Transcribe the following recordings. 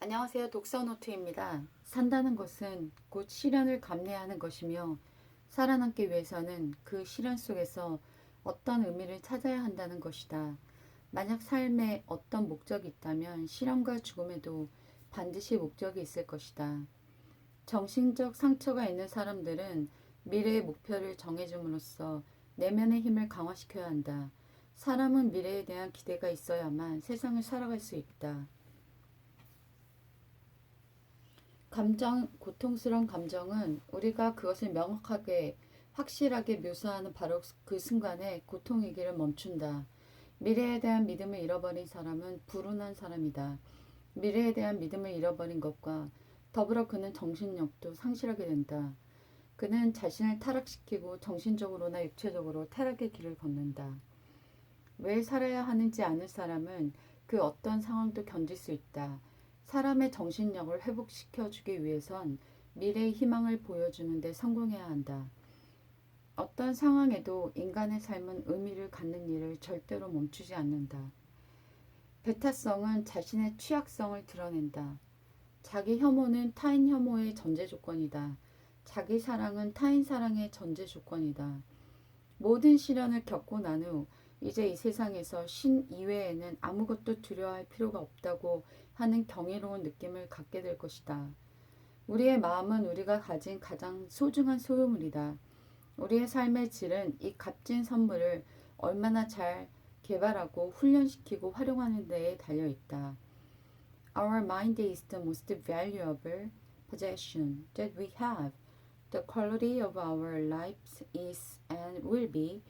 안녕하세요. 독서노트입니다. 산다는 것은 곧 시련을 감내하는 것이며 살아남기 위해서는 그 시련 속에서 어떤 의미를 찾아야 한다는 것이다. 만약 삶에 어떤 목적이 있다면 시련과 죽음에도 반드시 목적이 있을 것이다. 정신적 상처가 있는 사람들은 미래의 목표를 정해줌으로써 내면의 힘을 강화시켜야 한다. 사람은 미래에 대한 기대가 있어야만 세상을 살아갈 수 있다. 감정, 고통스러운 감정은 우리가 그것을 명확하게, 확실하게 묘사하는 바로 그 순간에 고통이기를 멈춘다. 미래에 대한 믿음을 잃어버린 사람은 불운한 사람이다. 미래에 대한 믿음을 잃어버린 것과 더불어 그는 정신력도 상실하게 된다. 그는 자신을 타락시키고 정신적으로나 육체적으로 타락의 길을 걷는다. 왜 살아야 하는지 아는 사람은 그 어떤 상황도 견딜 수 있다. 사람의 정신력을 회복시켜 주기 위해선 미래의 희망을 보여주는 데 성공해야 한다. 어떤 상황에도 인간의 삶은 의미를 갖는 일을 절대로 멈추지 않는다. 배타성은 자신의 취약성을 드러낸다. 자기 혐오는 타인 혐오의 전제 조건이다. 자기 사랑은 타인 사랑의 전제 조건이다. 모든 시련을 겪고 난 후 이제 이 세상에서 신 이외에는 아무것도 두려워할 필요가 없다고 하는 경이로운 느낌을 갖게 될 것이다. 우리의 마음은 우리가 가진 가장 소중한 소유물이다. 우리의 삶의 질은 이 값진 선물을 얼마나 잘 개발하고 훈련시키고 활용하는 데에 달려 있다. Our mind is the most valuable possession that we have. The quality of our lives is and will be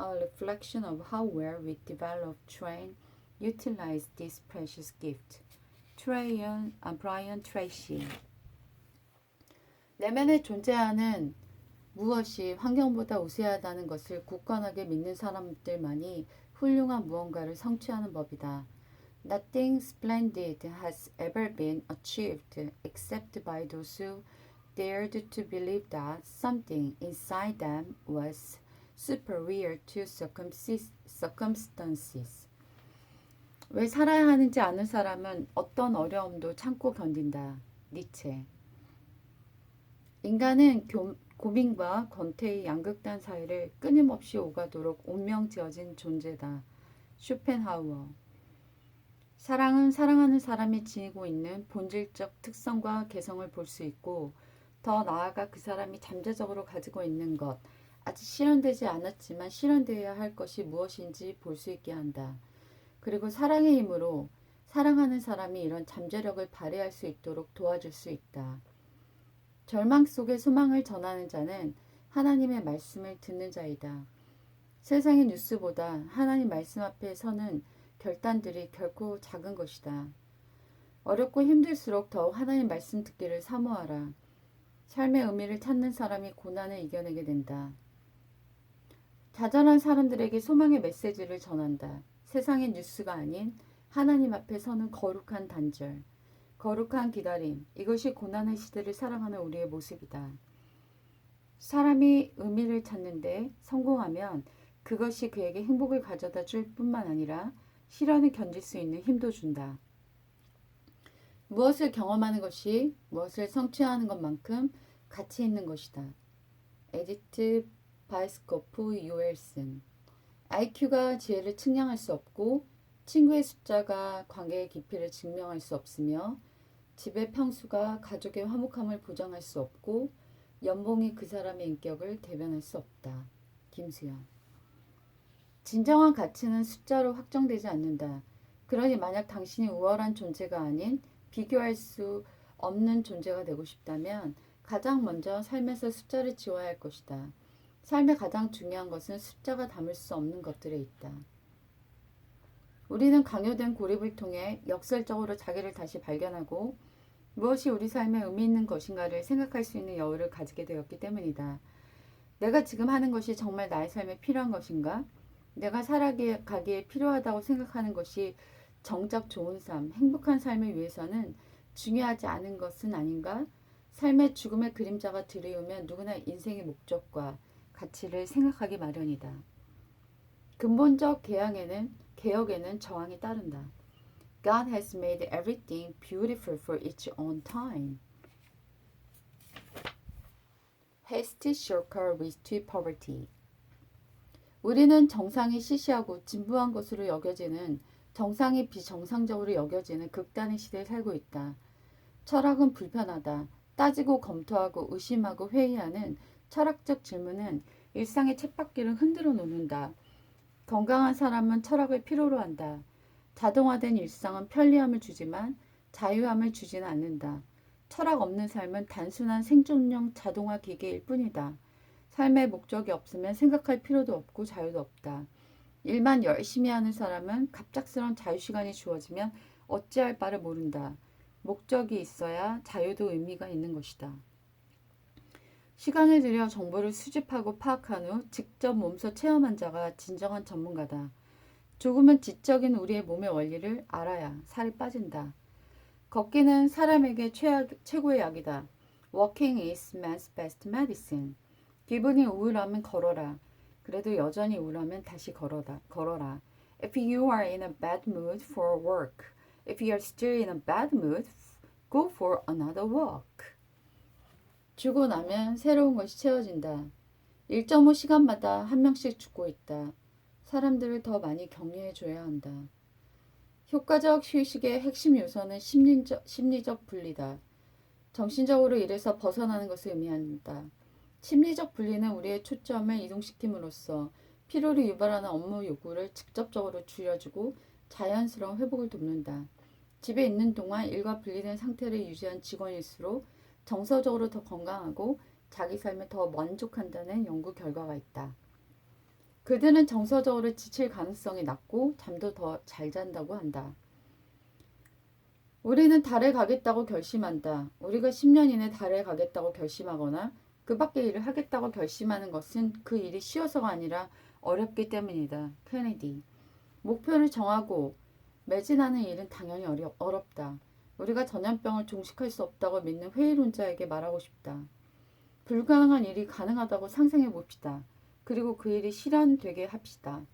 a reflection of how well we develop, train, utilize this precious gift. 트레이언, 아, 브라이언 트레이시 내면에 존재하는 무엇이 환경보다 우세하다는 것을 굳건하게 믿는 사람들만이 훌륭한 무언가를 성취하는 법이다. Nothing splendid has ever been achieved except by those who dared to believe that something inside them was superior to circumstances. 왜 살아야 하는지 아는 사람은 어떤 어려움도 참고 견딘다. 니체. 인간은 교, 고민과 권태의 양극단 사이를 끊임없이 오가도록 운명 지어진 존재다. 쇼펜하우어. 사랑은 사랑하는 사람이 지니고 있는 본질적 특성과 개성을 볼 수 있고, 더 나아가 그 사람이 잠재적으로 가지고 있는 것, 아직 실현되지 않았지만 실현되어야 할 것이 무엇인지 볼 수 있게 한다. 그리고 사랑의 힘으로 사랑하는 사람이 이런 잠재력을 발휘할 수 있도록 도와줄 수 있다. 절망 속에 소망을 전하는 자는 하나님의 말씀을 듣는 자이다. 세상의 뉴스보다 하나님 말씀 앞에 서는 결단들이 결코 작은 것이다. 어렵고 힘들수록 더욱 하나님 말씀 듣기를 사모하라. 삶의 의미를 찾는 사람이 고난을 이겨내게 된다. 자잘한 사람들에게 소망의 메시지를 전한다. 세상의 뉴스가 아닌 하나님 앞에 서는 거룩한 단절, 거룩한 기다림, 이것이 고난의 시대를 살아가는 우리의 모습이다. 사람이 의미를 찾는데 성공하면 그것이 그에게 행복을 가져다 줄 뿐만 아니라 시련을 견딜 수 있는 힘도 준다. 무엇을 경험하는 것이 무엇을 성취하는 것만큼 가치 있는 것이다. 에디트 바이스코프 유엘슨 IQ가 지혜를 측량할 수 없고 친구의 숫자가 관계의 깊이를 증명할 수 없으며 집의 평수가 가족의 화목함을 보장할 수 없고 연봉이 그 사람의 인격을 대변할 수 없다. 김수현 진정한 가치는 숫자로 확정되지 않는다. 그러니 만약 당신이 우월한 존재가 아닌 비교할 수 없는 존재가 되고 싶다면 가장 먼저 삶에서 숫자를 지워야 할 것이다. 삶의 가장 중요한 것은 숫자가 담을 수 없는 것들에 있다. 우리는 강요된 고립을 통해 역설적으로 자기를 다시 발견하고 무엇이 우리 삶에 의미 있는 것인가를 생각할 수 있는 여유를 가지게 되었기 때문이다. 내가 지금 하는 것이 정말 나의 삶에 필요한 것인가? 내가 살아가기에 필요하다고 생각하는 것이 정작 좋은 삶, 행복한 삶을 위해서는 중요하지 않은 것은 아닌가? 삶의 죽음의 그림자가 들이오면 누구나 인생의 목적과 가치를 생각하기 마련이다. 근본적 개항에는 개혁에는 저항이 따른다. God has made everything beautiful for its own time. Haste shortcut leads to poverty. 우리는 정상이 시시하고 진부한 것으로 여겨지는 정상이 비정상적으로 여겨지는 극단의 시대에 살고 있다. 철학은 불편하다. 따지고 검토하고 의심하고 회의하는 철학적 질문은 일상의 쳇바퀴를 흔들어 놓는다. 건강한 사람은 철학을 필요로 한다. 자동화된 일상은 편리함을 주지만 자유함을 주지는 않는다. 철학 없는 삶은 단순한 생존용 자동화 기계일 뿐이다. 삶의 목적이 없으면 생각할 필요도 없고 자유도 없다. 일만 열심히 하는 사람은 갑작스러운 자유시간이 주어지면 어찌할 바를 모른다. 목적이 있어야 자유도 의미가 있는 것이다. 시간을 들여 정보를 수집하고 파악한 후 직접 몸소 체험한 자가 진정한 전문가다. 조금은 지적인 우리의 몸의 원리를 알아야 살이 빠진다. 걷기는 사람에게 최악, 최고의 약이다. Walking is man's best medicine. 기분이 우울하면 걸어라. 그래도 여전히 우울하면 다시 걸어라. 걸어라. If you are in a bad mood for work, if you are still in a bad mood, go for another walk. 주고 나면 새로운 것이 채워진다. 1.5 시간마다 한 명씩 죽고 있다. 사람들을 더 많이 격려해 줘야 한다. 효과적 휴식의 핵심 요소는 심리적, 심리적 분리다. 정신적으로 일에서 벗어나는 것을 의미한다. 심리적 분리는 우리의 초점을 이동시킴으로써 피로를 유발하는 업무 요구를 직접적으로 줄여주고 자연스러운 회복을 돕는다. 집에 있는 동안 일과 분리된 상태를 유지한 직원일수록 정서적으로 더 건강하고 자기 삶에 더 만족한다는 연구 결과가 있다. 그들은 정서적으로 지칠 가능성이 낮고 잠도 더 잘 잔다고 한다. 우리는 달에 가겠다고 결심한다. 우리가 10년 이내 달에 가겠다고 결심하거나 그 밖의 일을 하겠다고 결심하는 것은 그 일이 쉬워서가 아니라 어렵기 때문이다. 케네디. 목표를 정하고 매진하는 일은 당연히 어렵다. 우리가 전염병을 종식할 수 없다고 믿는 회의론자에게 말하고 싶다. 불가능한 일이 가능하다고 상상해 봅시다. 그리고 그 일이 실현되게 합시다.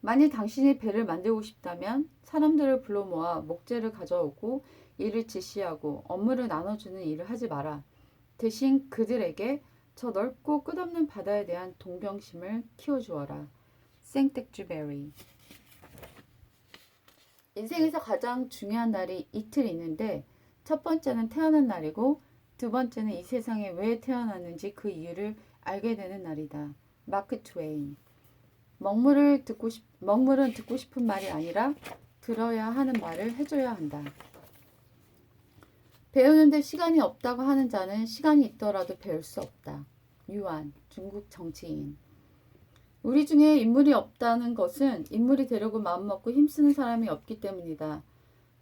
만일 당신이 배를 만들고 싶다면 사람들을 불러 모아 목재를 가져오고 일을 지시하고 업무를 나눠주는 일을 하지 마라. 대신 그들에게 저 넓고 끝없는 바다에 대한 동경심을 키워주어라. 생텍쥐베리 인생에서 가장 중요한 날이 이틀 있는데 첫 번째는 태어난 날이고 두 번째는 이 세상에 왜 태어났는지 그 이유를 알게 되는 날이다. 마크 트웨인 먹물을 듣고 싶, 먹물은 듣고 싶은 말이 아니라 들어야 하는 말을 해줘야 한다. 배우는데 시간이 없다고 하는 자는 시간이 있더라도 배울 수 없다. 유안, 중국 정치인. 우리 중에 인물이 없다는 것은 인물이 되려고 마음먹고 힘쓰는 사람이 없기 때문이다.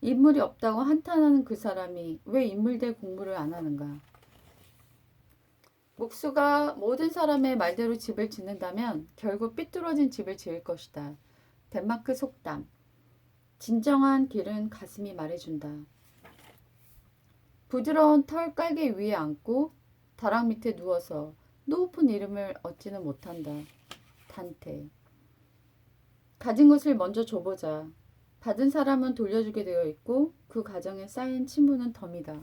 인물이 없다고 한탄하는 그 사람이 왜 인물될 공부를 안 하는가? 목수가 모든 사람의 말대로 집을 짓는다면 결국 삐뚤어진 집을 지을 것이다. 덴마크 속담. 진정한 길은 가슴이 말해준다. 부드러운 털 깔개 위에 앉고 다락 밑에 누워서 높은 이름을 얻지는 못한다. 단테. 가진 것을 먼저 줘보자. 받은 사람은 돌려주게 되어 있고 그 가정에 쌓인 친분은 덤이다.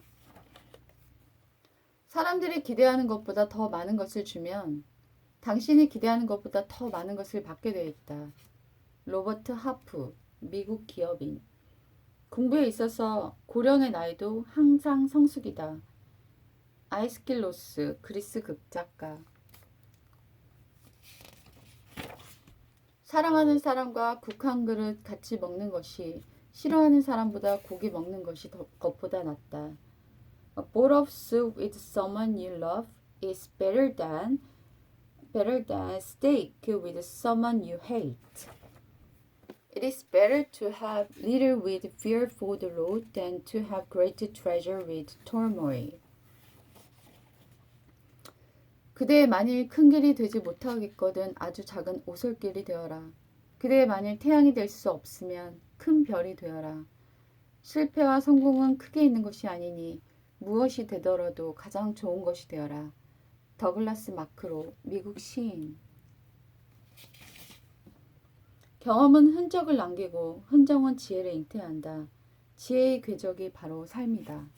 사람들이 기대하는 것보다 더 많은 것을 주면 당신이 기대하는 것보다 더 많은 것을 받게 되어 있다. 로버트 하프, 미국 기업인. 공부에 있어서 고령의 나이도 항상 성숙이다. 아이스킬로스, 그리스 극작가. 사랑하는 사람과 국 한 그릇 같이 먹는 것이 싫어하는 사람보다 고기 먹는 것이 더, 것보다 낫다. A bowl of soup with someone you love is better than better than steak with someone you hate. It is better to have little with fear for the road than to have great treasure with turmoil. 그대의 만일 큰 길이 되지 못하겠거든 아주 작은 오솔길이 되어라. 그대의 만일 태양이 될 수 없으면 큰 별이 되어라. 실패와 성공은 크게 있는 것이 아니니 무엇이 되더라도 가장 좋은 것이 되어라. 더글라스 마크로 미국 시인 경험은 흔적을 남기고 흔적은 지혜를 잉태한다. 지혜의 궤적이 바로 삶이다.